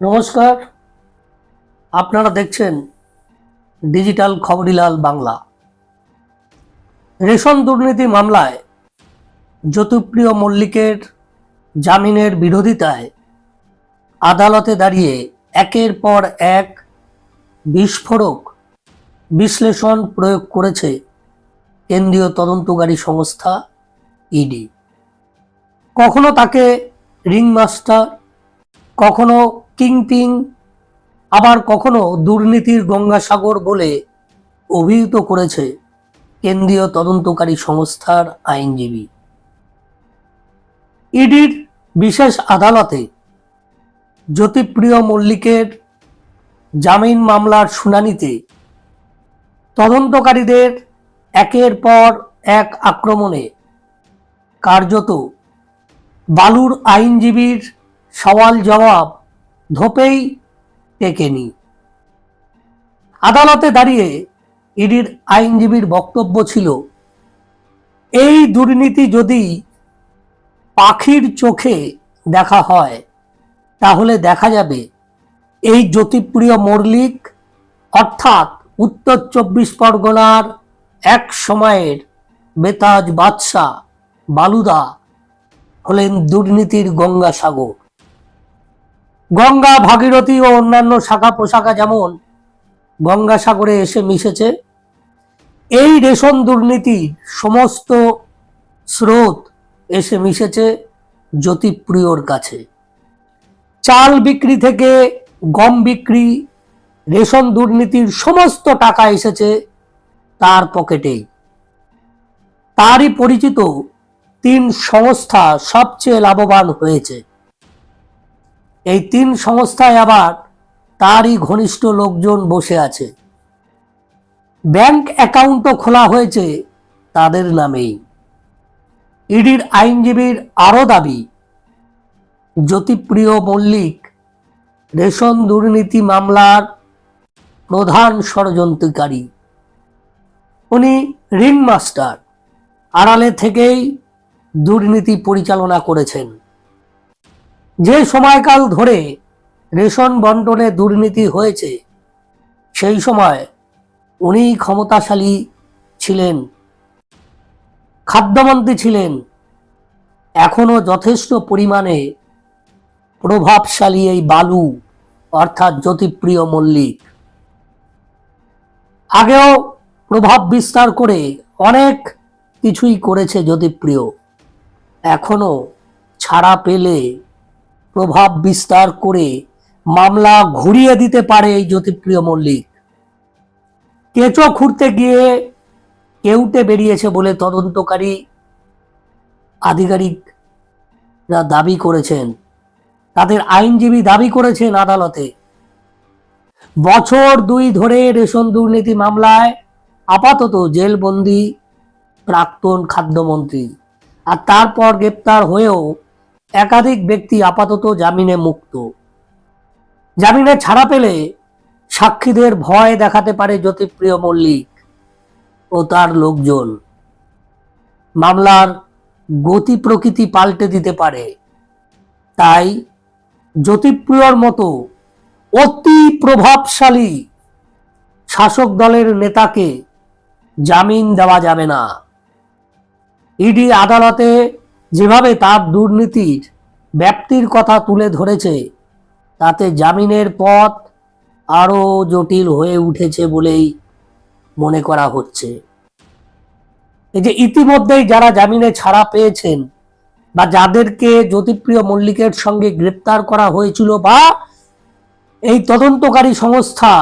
নমস্কার। আপনারা দেখছেন ডিজিটাল খবরিলাল বাংলা। রেশন দুর্নীতি মামলায় জ্যোতিপ্রিয় মল্লিকের জামিনের বিরোধিতায় আদালতে দাঁড়িয়ে একের পর এক বিস্ফোরক বিশ্লেষণ প্রয়োগ করেছে কেন্দ্রীয় তদন্তকারী সংস্থা ইডি। কখনো তাকে রিংমাস্টার, কখনো কিংপিং আবার কখনো দুর্নীতির গঙ্গাসাগর বলে অভিহিত করেছে কেন্দ্রীয় তদন্তকারী সংস্থার আইনজীবী। ইডির বিশেষ আদালতে জ্যোতিপ্রিয় মল্লিকের জামিন মামলার শুনানিতে তদন্তকারীদের একের পর এক আক্রমণে কার্যত বালুর আইনজীবীর সওয়াল জবাব ধোপেই টেকেনি। আদালতে দাঁড়িয়ে ইডির আইনজীবীর বক্তব্য ছিল, এই দুর্নীতি যদি পাখির চোখে দেখা হয়, তাহলে দেখা যাবে এই জ্যোতিপ্রিয় মল্লিক অর্থাৎ উত্তর চব্বিশ পরগনার এক সময়ের বেতাজ বাদশাহ বালুদা হলেন দুর্নীতির গঙ্গাসাগর। গঙ্গা, ভাগীরথী ও অন্যান্য শাখা পোশাখা যেমন গঙ্গাসাগরে এসে মিশেছে, এই রেশন দুর্নীতির সমস্ত স্রোত এসে মিশেছে জ্যোতিপ্রিয়র কাছে। চাল বিক্রি থেকে গম বিক্রি রেশন দুর্নীতির সমস্ত টাকা এসেছে তার পকেটেই। তারই পরিচিত তিন সংস্থা সবচেয়ে লাভবান হয়েছে। এই তিন সংস্থায় আবার তারই ঘনিষ্ঠ লোকজন বসে আছে। ব্যাংক অ্যাকাউন্টও খোলা হয়েছে তাদের নামেই। ইডির আইনজীবীর আরও দাবি, জ্যোতিপ্রিয় মল্লিক, রেশন দুর্নীতি মামলার প্রধান ষড়যন্ত্রকারী। উনি রিং মাস্টার, আড়ালে থেকেই দুর্নীতি পরিচালনা করেছেন। যে সময়কাল ধরে রেশন বন্টনে দুর্নীতি হয়েছে, সেই সময় উনি ক্ষমতাশালী ছিলেন, খাদ্যমন্ত্রী ছিলেন, এখনও যথেষ্ট পরিমাণে প্রভাবশালী এই বালু, অর্থাৎ জ্যোতিপ্রিয় মল্লিক। আগেও প্রভাব বিস্তার করে অনেক কিছুই করেছে জ্যোতিপ্রিয়, এখনও ছাড়া পেলে প্রভাব বিস্তার করে মামলা ঘুরিয়ে দিতে পারে এই জ্যোতিপ্রিয় মল্লিক। কেঁচো খুঁড়তে গিয়ে কেউটে বেরিয়েছে বলে তদন্তকারী আধিকারিকরা দাবি করেছেন। তাদের আইনজীবী দাবি করেছেন আদালতে। বছর দুই ধরে রেশন দুর্নীতি মামলায় আপাতত জেলবন্দি প্রাক্তন খাদ্যমন্ত্রী। আর তারপর গ্রেপ্তার হয়েও একাধিক ব্যক্তি আপাতত জামিনে মুক্ত। জামিনে ছাড়া পেলে সাক্ষীদের ভয় দেখাতে পারে জ্যোতিপ্রিয় মল্লিক ও তার লোকজন। মামলার গতি প্রকৃতি পাল্টে দিতে পারে। তাই জ্যোতিপ্রিয়র মতো অতি প্রভাবশালী শাসক দলের নেতাকে জামিন দেওয়া যাবে না। ইডি আদালতে যেভাবে তার দুর্নীতির ব্যাপ্তির কথা তুলে ধরেছে, তাতে জামিনের পথ আরও জটিল হয়ে উঠেছে বলেই মনে করা হচ্ছে। এই যে ইতিমধ্যেই যারা জামিনে ছাড়া পেয়েছেন বা যাদেরকে জ্যোতিপ্রিয় মল্লিকের সঙ্গে গ্রেপ্তার করা হয়েছিল বা এই তদন্তকারী সংস্থা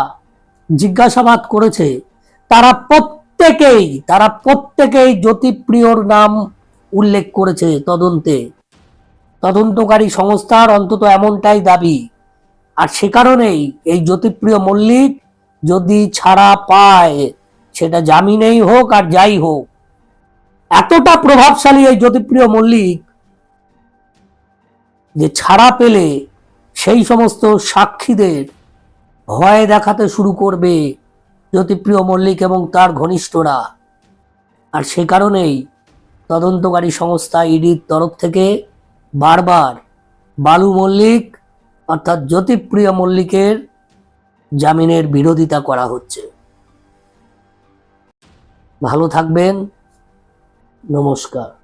জিজ্ঞাসাবাদ করেছে, তারা প্রত্যেকেই তারা প্রত্যেকেই জ্যোতিপ্রিয়র নাম উল্লেখ করেছে তদন্তে। তদন্তকারী সংস্থার অন্তত এমনটাই দাবি। আর সে কারণেই এই জ্যোতিপ্রিয় মল্লিক যদি ছাড়া পায়, সেটা জামিনেই হোক আর যাই হোক। এতটা প্রভাবশালী এই জ্যোতিপ্রিয় মল্লিক যে ছাড়া পেলে সেই সমস্ত সাক্ষীদের ভয় দেখাতে শুরু করবে জ্যোতিপ্রিয় মল্লিক এবং তার ঘনিষ্ঠরা। আর সে কারণেই তদন্তকারী সংস্থা ইডির তরফ থেকে বারবার বালু মল্লিক, অর্থাৎ জ্যোতিপ্রিয় মল্লিকের জামিনের বিরোধিতা করা হচ্ছে। ভালো থাকবেন। নমস্কার।